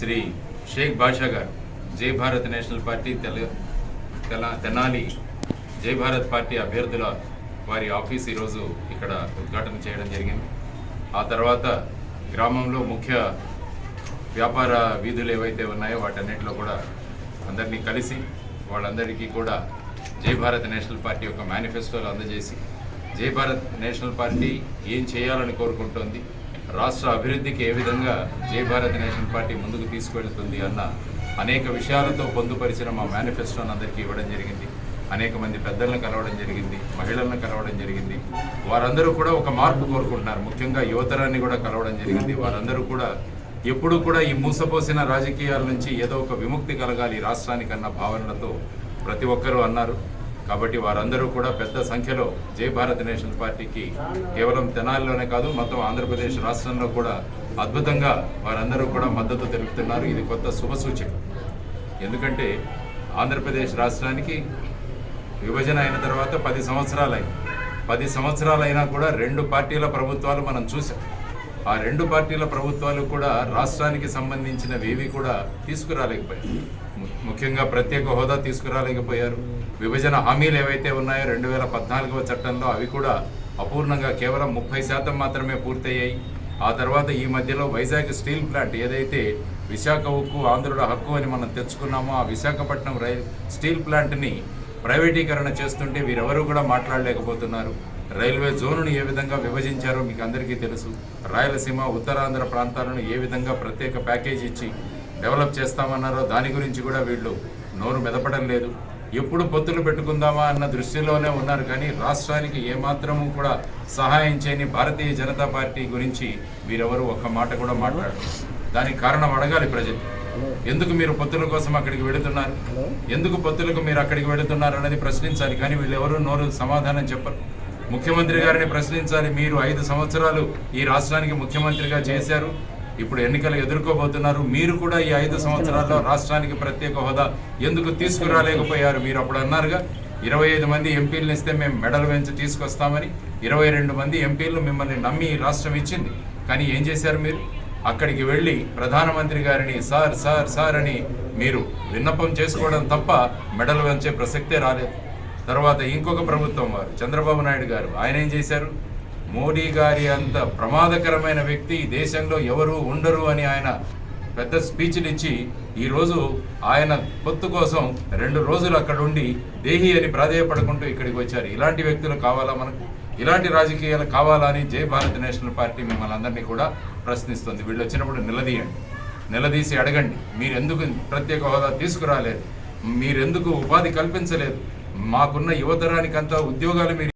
శ్రీ షేక్ బాషా గారు జై Bharat national party తెల తెల తెనాలి జై భారత్ పార్టీ అభ్యర్థుల వారి ఆఫీస్ ఈరోజు ఇక్కడ ఉద్ఘాటన చేయడం జరిగింది. ఆ తర్వాత గ్రామంలో ముఖ్య వ్యాపార వీధులు ఏవైతే ఉన్నాయో వాటన్నిటిలో కూడా అందరినీ కలిసి వాళ్ళందరికీ కూడా జై భారత్ నేషనల్ పార్టీ యొక్క మేనిఫెస్టోలు అందజేసి జై భారత్ నేషనల్ పార్టీ ఏం చేయాలని కోరుకుంటోంది రాష్ట్ర అభివృద్ధికి ఏ విధంగా జై భారత్ నేషన్ పార్టీ ముందుకు తీసుకువెళ్తుంది అన్న అనేక విషయాలతో పొందుపరిచిన మా మేనిఫెస్టోని అందరికీ ఇవ్వడం జరిగింది. అనేక మంది పెద్దలను కలవడం జరిగింది మహిళలను కలవడం జరిగింది. వారందరూ కూడా ఒక మార్పు కోరుకుంటున్నారు. ముఖ్యంగా యువతరాన్ని కూడా కలవడం జరిగింది. వారందరూ కూడా ఎప్పుడు కూడా ఈ మూసపోసిన రాజకీయాల నుంచి ఏదో ఒక విముక్తి కలగాలి ఈ రాష్ట్రానికి అన్న భావనలతో ప్రతి ఒక్కరూ అన్నారు. కాబట్టి వారందరూ కూడా పెద్ద సంఖ్యలో జై భారత్ నేషనల్ పార్టీకి కేవలం తెనాలిలోనే కాదు మొత్తం ఆంధ్రప్రదేశ్ రాష్ట్రంలో కూడా అద్భుతంగా వారందరూ కూడా మద్దతు తెలుపుతున్నారు. ఇది కొత్త శుభ సూచన ఎందుకంటే ఆంధ్రప్రదేశ్ రాష్ట్రానికి విభజన అయిన తర్వాత పది సంవత్సరాలైంది పది సంవత్సరాలైనా కూడా రెండు పార్టీల ప్రభుత్వాలు మనం చూసాం ఆ రెండు పార్టీల ప్రభుత్వాలు కూడా రాష్ట్రానికి సంబంధించినవి ఏవి కూడా తీసుకురాలేకపోయారు ముఖ్యంగా ప్రత్యేక హోదా తీసుకురాలేకపోయారు. విభజన హామీలు ఏవైతే ఉన్నాయో రెండు వేల పద్నాలుగవ చట్టంలో అవి కూడా అపూర్ణంగా కేవలం ముప్పై శాతం మాత్రమే పూర్తయ్యాయి. ఆ తర్వాత ఈ మధ్యలో వైజాగ్ స్టీల్ ప్లాంట్ ఏదైతే విశాఖ ఉక్కు ఆంధ్రుల హక్కు అని మనం తెచ్చుకున్నామో ఆ విశాఖపట్నం రైల్ స్టీల్ ప్లాంట్ని ప్రైవేటీకరణ చేస్తుంటే వీరెవరూ కూడా మాట్లాడలేకపోతున్నారు. రైల్వే జోనును ఏ విధంగా విభజించారో మీకు అందరికీ తెలుసు. రాయలసీమ ఉత్తరాంధ్ర ప్రాంతాలను ఏ విధంగా ప్రత్యేక ప్యాకేజ్ ఇచ్చి డెవలప్ చేస్తామన్నారో దాని గురించి కూడా వీళ్ళు నోరు మెదపడం లేదు. ఎప్పుడు పొత్తులు పెట్టుకుందామా అన్న దృష్టిలోనే ఉన్నారు. కానీ రాష్ట్రానికి ఏమాత్రము కూడా సహాయం చేయని భారతీయ జనతా పార్టీ గురించి మీరెవరు ఒక్క మాట కూడా మాట్లాడరు. దానికి కారణం అడగాలి ప్రజలు. ఎందుకు మీరు పొత్తుల కోసం అక్కడికి వెళుతున్నారు? ఎందుకు పొత్తులకు మీరు అక్కడికి వెళుతున్నారు అనేది ప్రశ్నించాలి. కానీ వీళ్ళు నోరు సమాధానం చెప్పరు. ముఖ్యమంత్రి గారిని ప్రశ్నించాలి. మీరు ఐదు సంవత్సరాలు ఈ రాష్ట్రానికి ముఖ్యమంత్రిగా చేశారు. ఇప్పుడు ఎన్నికలు ఎదుర్కోబోతున్నారు. మీరు కూడా ఈ ఐదు సంవత్సరాల్లో రాష్ట్రానికి ప్రత్యేక హోదా ఎందుకు తీసుకురాలేకపోయారు? మీరు అప్పుడు అన్నారుగా ఇరవై ఐదు మంది ఎంపీలను ఇస్తే మేము మెడల్ వెంచి తీసుకొస్తామని ఇరవై రెండు మంది ఎంపీలు మిమ్మల్ని నమ్మి రాష్ట్రం ఇచ్చింది. కానీ ఏం చేశారు మీరు? అక్కడికి వెళ్ళి ప్రధానమంత్రి గారిని సార్ సార్ సార్ అని మీరు విన్నపం చేసుకోవడం తప్ప మెడల్ వంచే ప్రసక్తే రాలేదు. తర్వాత ఇంకొక ప్రభుత్వం వారు చంద్రబాబు నాయుడు గారు ఆయన ఏం చేశారు? మోడీ గారి అంత ప్రమాదకరమైన వ్యక్తి దేశంలో ఎవరు ఉండరు అని ఆయన పెద్ద స్పీచ్లు ఇచ్చి ఈరోజు ఆయన పొత్తు కోసం రెండు రోజులు అక్కడ ఉండి దేహి అని ప్రాధేయపడుకుంటూ ఇక్కడికి వచ్చారు. ఇలాంటి వ్యక్తులు కావాలా మనకు? ఇలాంటి రాజకీయాలు కావాలా అని జై భారత్ నేషనల్ పార్టీ మిమ్మల్ని అందరినీ కూడా ప్రశ్నిస్తుంది. వీళ్ళు వచ్చినప్పుడు నిలదీయండి. నిలదీసి అడగండి. మీరు ఎందుకు ప్రత్యేక హోదా తీసుకురాలేదు? మీరెందుకు ఉపాధి కల్పించలేదు? మాకున్న యువతరానికంతా ఉద్యోగాలు మీరు